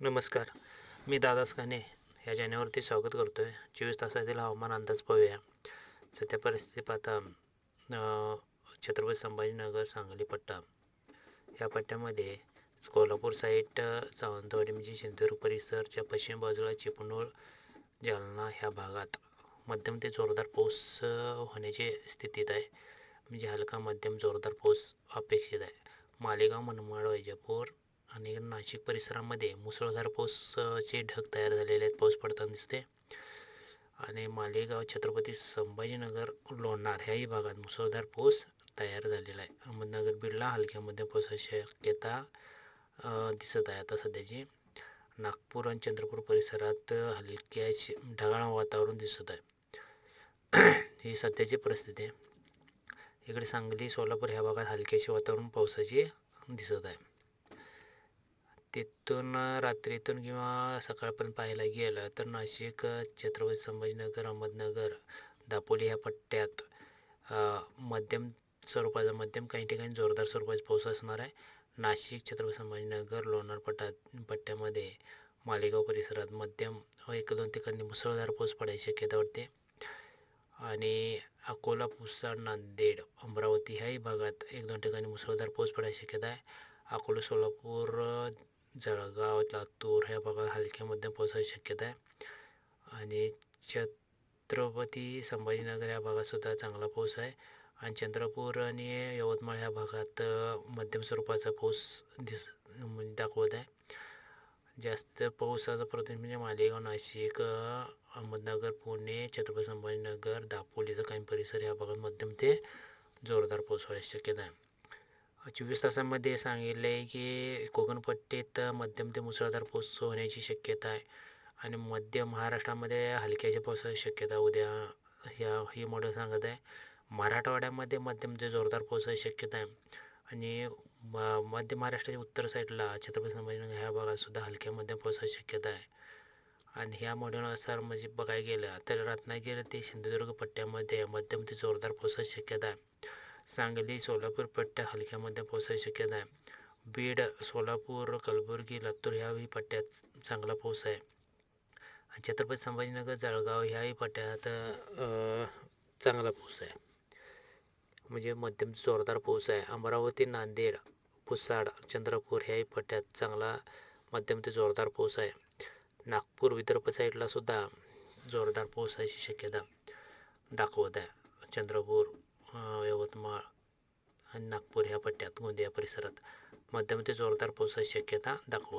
नमस्कार. मी दादास खाने या चॅनलवरती स्वागत करतो आहे चोवीस तासातील हवामान अंदाज पाहूया. सध्या परिस्थिती पाहता छत्रपती संभाजीनगर सांगली पट्टा. ह्या पट्ट्यामध्ये कोल्हापूर साईट सावंतवाडी म्हणजे सिंधुदुर्ग परिसरच्या पश्चिम बाजूला चिपणूर जालना ह्या भागात मध्यम ते जोरदार पाऊस होण्याची स्थितीत आहे. म्हणजे हलका मध्यम जोरदार पाऊस अपेक्षित आहे. मालेगाव मनमाड वैजापूर आणि नाशिक परिसरामध्ये मुसळधार पाऊसचे ढग तयार झालेले आहेत. पाऊस पडताना दिसते. आणि मालेगाव छत्रपती संभाजीनगर लोणार ह्याही भागात मुसळधार पाऊस तयार झालेला आहे. अहमदनगर बीडला हलक्यामध्ये पावसाची शक्यता दिसत आहे. आता सध्याची नागपूर आणि चंद्रपूर परिसरात हलक्या ढगाळ वातावरण दिसत आहे. ही सध्याची परिस्थिती आहे. इकडे सांगली सोलापूर ह्या भागात हलक्याचे वातावरण पावसाचे दिसत आहे. तिथून रात्रीतून किंवा सकाळपर्यंत पाहायला गेलं तर नाशिक छत्रपती संभाजीनगर अहमदनगर दापोली ह्या पट्ट्यात मध्यम स्वरूपाचा मध्यम काही ठिकाणी जोरदार स्वरूपाचा पाऊस असणार आहे. नाशिक छत्रपती संभाजीनगर लोणार पट्टा पट्ट्यामध्ये मालेगाव परिसरात मध्यम व एक दोन ठिकाणी मुसळधार पाऊस पडायची शक्यता वाटते. आणि अकोला पुसद नांदेड अमरावती ह्याही भागात एक दोन ठिकाणी मुसळधार पाऊस पडायची शक्यता आहे. अकोला सोलापूर जळगाव लातूर ह्या भागात हलक्या मध्यम पावसाची शक्यता आहे. आणि छत्रपती संभाजीनगर या भागातसुद्धा चांगला पाऊस आहे. आणि चंद्रपूर आणि यवतमाळ ह्या भागात मध्यम स्वरूपाचा पाऊस दिस म्हणजे दाखवत आहे. जास्त पावसाचा प्रदेश म्हणजे मालेगाव नाशिक अहमदनगर पुणे छत्रपती संभाजीनगर दापोलीचा काही परिसर या भागात मध्यम ते जोरदार पाऊस होण्याची शक्यता आहे. चोवीस तासामध्ये सांगितले आहे की कोकणपट्टीत मध्यम ते मुसळधार पाऊस होण्याची शक्यता आहे. आणि मध्य महाराष्ट्रामध्ये हलक्याच्या पावसाची शक्यता उद्या ह्या ही मॉडेल सांगत आहे. मराठवाड्यामध्ये मध्यम ते जोरदार पावसाची शक्यता आहे. आणि म- मध्य महाराष्ट्राच्या उत्तर साईडला छत्रपती संभाजीनगर ह्या भागातसुद्धा हलक्या मध्यम पावसाची शक्यता आहे. आणि ह्या मॉडेलनुसार म्हणजे बघायला गेलं तर रत्नागिरी ते सिंधुदुर्ग पट्ट्यामध्ये मध्यम ते जोरदार पावसाची शक्यता आहे. सांगली सोलापूर पट्ट्या हलक्या मध्यम पावसाची शक्यता आहे. बीड सोलापूर कलबुर्गी लातूर ह्याही पट्ट्यात चांगला पाऊस आहे. छत्रपती संभाजीनगर जळगाव ह्याही पट्ट्यात चांगला पाऊस आहे. म्हणजे मध्यम जोरदार पाऊस आहे. अमरावती नांदेड पुसाड चंद्रपूर ह्याही पट्ट्यात चांगला मध्यम ते जोरदार पाऊस आहे. नागपूर विदर्भ साईडला सुद्धा जोरदार पावसाची शक्यता दाखवत आहे. चंद्रपूर यवतमाळ आणि नागपूर ह्या पट्ट्यात गोंदिया परिसरात मध्यम ते जोरदार पावसाची शक्यता दाखवत